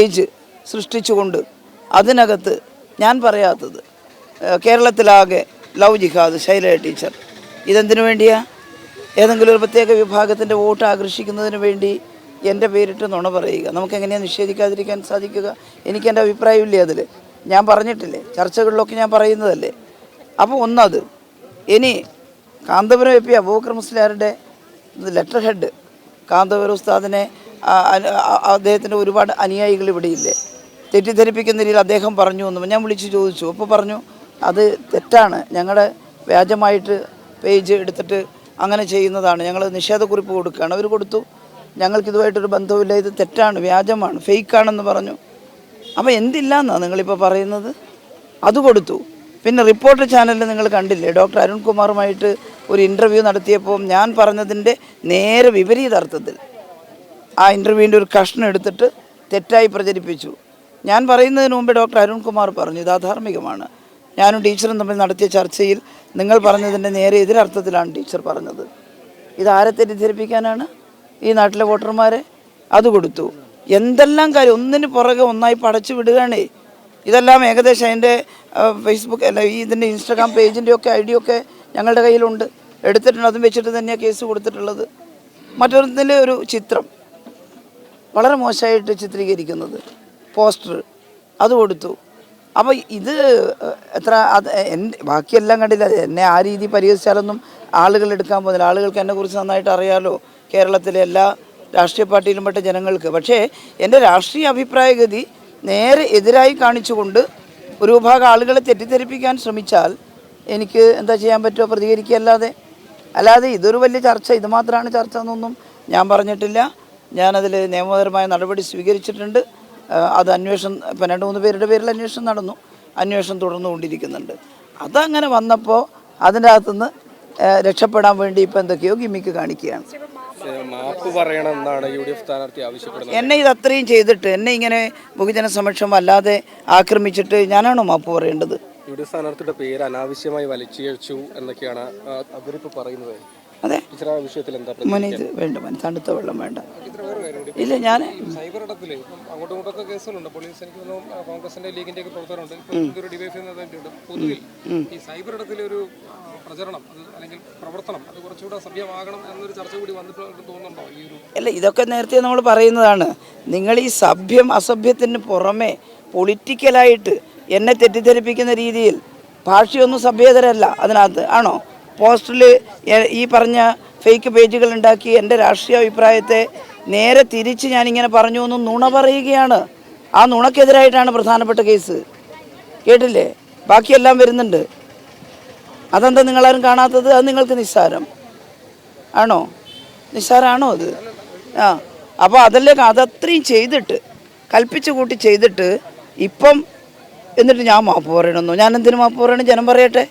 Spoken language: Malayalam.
പേജ് സൃഷ്ടിച്ചുകൊണ്ട് അതിനകത്ത് ഞാൻ പറയാത്തത് കേരളത്തിലാകെ ലവ് ജിഹാദ് ശൈല ടീച്ചർ. ഇതെന്തിനു വേണ്ടിയാ? ഏതെങ്കിലും ഒരു പ്രത്യേക വിഭാഗത്തിന്റെ വോട്ട് ആകർഷിക്കുന്നതിന് വേണ്ടി എന്റെ പേരിട്ട് നുണ പറയുക. നമുക്ക് എങ്ങനെയാണ് നിഷേധിക്കാതിരിക്കാൻ സാധിക്കുക? എനിക്ക് എന്റെ അഭിപ്രായമില്ലേ അതിൽ? ഞാൻ പറഞ്ഞിട്ടില്ലേ? ചർച്ചകളിലൊക്കെ ഞാൻ പറയുന്നതല്ലേ? അപ്പോൾ ഒന്നത് ഇനി കാന്തപുരം എപ്പി അബൂക്കർ മുസ്ലിയാരുടെ ലെറ്റർ ഹെഡ് കാന്തപുരം ഉസ്താദിനെ അദ്ദേഹത്തിന്റെ ഒരുപാട് അനുയായികൾ ഇവിടെയില്ലേ? തെറ്റിദ്ധരിപ്പിക്കുന്ന രീതിയിൽ അദ്ദേഹം പറഞ്ഞു എന്ന് ഞാൻ വിളിച്ച് ചോദിച്ചു. അപ്പോൾ പറഞ്ഞു അത് തെറ്റാണ്. ഞങ്ങളുടെ വ്യാജമായിട്ട് പേജ് എടുത്തിട്ട് അങ്ങനെ ചെയ്യുന്നതാണ്. ഞങ്ങൾ നിഷേധക്കുറിപ്പ് കൊടുക്കുകയാണ്. അവർ കൊടുത്തു. ഞങ്ങൾക്കിതുമായിട്ടൊരു ബന്ധവുമില്ല. ഇത് തെറ്റാണ്. വ്യാജമാണ്. ഫേക്കാണെന്ന് പറഞ്ഞു. അപ്പോൾ എന്തില്ല എന്നാണ് നിങ്ങളിപ്പോൾ പറയുന്നത്? അത് കൊടുത്തു. പിന്നെ റിപ്പോർട്ടർ ചാനലിൽ നിങ്ങൾ കണ്ടില്ലേ? ഡോക്ടർ അരുൺകുമാറുമായിട്ട് ഒരു ഇന്റർവ്യൂ നടത്തിയപ്പോൾ ഞാൻ പറഞ്ഞതിന്റെ നേരെ വിപരീത അർത്ഥത്തിൽ ആ ഇന്റർവ്യൂവിന്റെ ഒരു കഷ്ണം എടുത്തിട്ട് തെറ്റായി പ്രചരിപ്പിച്ചു. ഞാൻ പറയുന്നതിന് മുമ്പ് ഡോക്ടർ അരുൺകുമാർ പറഞ്ഞു ഇത് അധാർമികമാണ്. ഞാനും ടീച്ചറും തമ്മിൽ നടത്തിയ ചർച്ചയിൽ നിങ്ങൾ പറഞ്ഞതിന്റെ നേരെ എതിരർത്ഥത്തിലാണ് ടീച്ചർ പറഞ്ഞത്. ഇത് ആരെ തെറ്റിദ്ധരിപ്പിക്കാനാണ്? ഈ നാട്ടിലെ വോട്ടർമാരെ? അത് കൊടുത്തു. എന്തെല്ലാം കാര്യം? ഒന്നിന് പുറകെ ഒന്നായി പടച്ചു വിടുകയാണേ. ഇതെല്ലാം ഏകദേശം അതിന്റെ ഫേസ്ബുക്ക് അല്ല ഈ ഇതിന്റെ ഇൻസ്റ്റാഗ്രാം പേജിന്റെ ഒക്കെ ഐ ഒക്കെ ഞങ്ങളുടെ കയ്യിലുണ്ട്. എടുത്തിട്ടുണ്ട്. അതും വെച്ചിട്ട് തന്നെയാണ് കേസ് കൊടുത്തിട്ടുള്ളത്. മറ്റൊരുത്തിന്റെ ഒരു ചിത്രം. വളരെ മോശമായിട്ട് ചിത്രീകരിക്കുന്നത്. പോസ്റ്റർ അത് കൊടുത്തു. അപ്പോൾ ഇത് എത്ര അത് എന്റെ ബാക്കിയെല്ലാം കണ്ടില്ല. എന്നെ ആ രീതി പരിഹസിച്ചാലൊന്നും ആളുകൾ എടുക്കാൻ പോകുന്നില്ല. ആളുകൾക്ക് എന്നെക്കുറിച്ച് നന്നായിട്ട് അറിയാലോ കേരളത്തിലെ എല്ലാ രാഷ്ട്രീയ പാർട്ടിയിലും പെട്ട ജനങ്ങൾക്ക്. പക്ഷേ എന്റെ രാഷ്ട്രീയ അഭിപ്രായഗതി നേരെ എതിരായി കാണിച്ചുകൊണ്ട് ഒരു വിഭാഗം ആളുകളെ തെറ്റിദ്ധരിപ്പിക്കാൻ ശ്രമിച്ചാൽ എനിക്ക് എന്താ ചെയ്യാൻ പറ്റുമോ പ്രതികരിക്കുകയല്ലാതെ. അല്ലാതെ ഇതൊരു വലിയ ചർച്ച. ഇത് മാത്രമാണ് ചർച്ച എന്നൊന്നും ഞാൻ പറഞ്ഞിട്ടില്ല. ഞാനതിൽ നിയമപരമായ നടപടി സ്വീകരിച്ചിട്ടുണ്ട്. അത് അന്വേഷണം ഇപ്പം രണ്ട് മൂന്ന് പേരുടെ പേരിൽ അന്വേഷണം നടന്നു. അന്വേഷണം തുടർന്നുകൊണ്ടിരിക്കുന്നുണ്ട്. അതങ്ങനെ വന്നപ്പോൾ അതിന്റെ അകത്തുനിന്ന് രക്ഷപ്പെടാൻ വേണ്ടി ഇപ്പം എന്തൊക്കെയോ ഗിമ്മിക്ക് കാണിക്കുകയാണ്. എന്നെ ഇത് അത്രയും ചെയ്തിട്ട് എന്നെ ഇങ്ങനെ ബഹുജന സമക്ഷം അല്ലാതെ ആക്രമിച്ചിട്ട് ഞാനാണോ മാപ്പ് പറയേണ്ടത്? യു ഡി എഫ് സ്ഥാനാർത്ഥിയുടെ പേര് അനാവശ്യമായി വലിച്ചിഴച്ചു എന്നൊക്കെയാണ് അവരിപ്പോൾ പറയുന്നത്. അതെ. വിഷയത്തിൽ എന്താ വേണ്ട തണുത്ത വെള്ളം വേണ്ട. ഇല്ല ഞാൻ സൈബർ ഇടത്തിൽ ഇപ്പം അങ്ങോട്ടും ഇങ്ങോട്ടൊക്കെ കേസുകളുണ്ട്. പോലീസ് എനിക്ക് തോന്നുന്നു കോൺഗ്രസിന്റെ ലീഗിന്റെ ഒക്കെ പ്രവർത്തനമുണ്ട് ഡിവൈഫ് പൊതുവിൽ ഈ സൈബർ ഇടത്തിലെ ഒരു പ്രചരണം അത് അല്ലെങ്കിൽ പ്രവർത്തനം അത് കുറച്ചുകൂടെ സഭ്യമാകണം എന്നൊരു ചർച്ച കൂടി വന്നിട്ട് തോന്നുന്നുണ്ടോ ഈ ഒരു അല്ല ഇതൊക്കെ നേരത്തെ നമ്മൾ പറയുന്നതാണ്. നിങ്ങൾ ഈ സഭ്യം അസഭ്യത്തിന് പുറമെ പൊളിറ്റിക്കലായിട്ട് എന്നെ തെറ്റിദ്ധരിപ്പിക്കുന്ന രീതിയിൽ ഭാഷയൊന്നും സഭ്യതരല്ല അതിനകത്ത്. ആണോ? പോസ്റ്ററിൽ ഈ പറഞ്ഞ ഫേക്ക് പേജുകൾ ഉണ്ടാക്കി എന്റെ രാഷ്ട്രീയ അഭിപ്രായത്തെ നേരെ തിരിച്ച് ഞാനിങ്ങനെ പറഞ്ഞു എന്ന് നുണ പറയുകയാണ്. ആ നുണക്കെതിരായിട്ടാണ് പ്രധാനപ്പെട്ട കേസ്. കേട്ടില്ലേ? ബാക്കിയെല്ലാം വരുന്നുണ്ട്. അതെന്താ നിങ്ങളാരും കാണാത്തത്? അത് നിങ്ങൾക്ക് നിസ്സാരം. ആണോ? നിസ്സാരാണോ അത്? ആ. അപ്പോൾ അതല്ലേ അതത്രയും ചെയ്തിട്ട് കൽപ്പിച്ച് കൂട്ടി ചെയ്തിട്ട് ഇപ്പം എന്നിട്ട് ഞാൻ മാപ്പ് പറയണമെന്നോ ഞാൻ എന്തിനു മാപ്പ് പറയണം? ജനം പറയട്ടെ.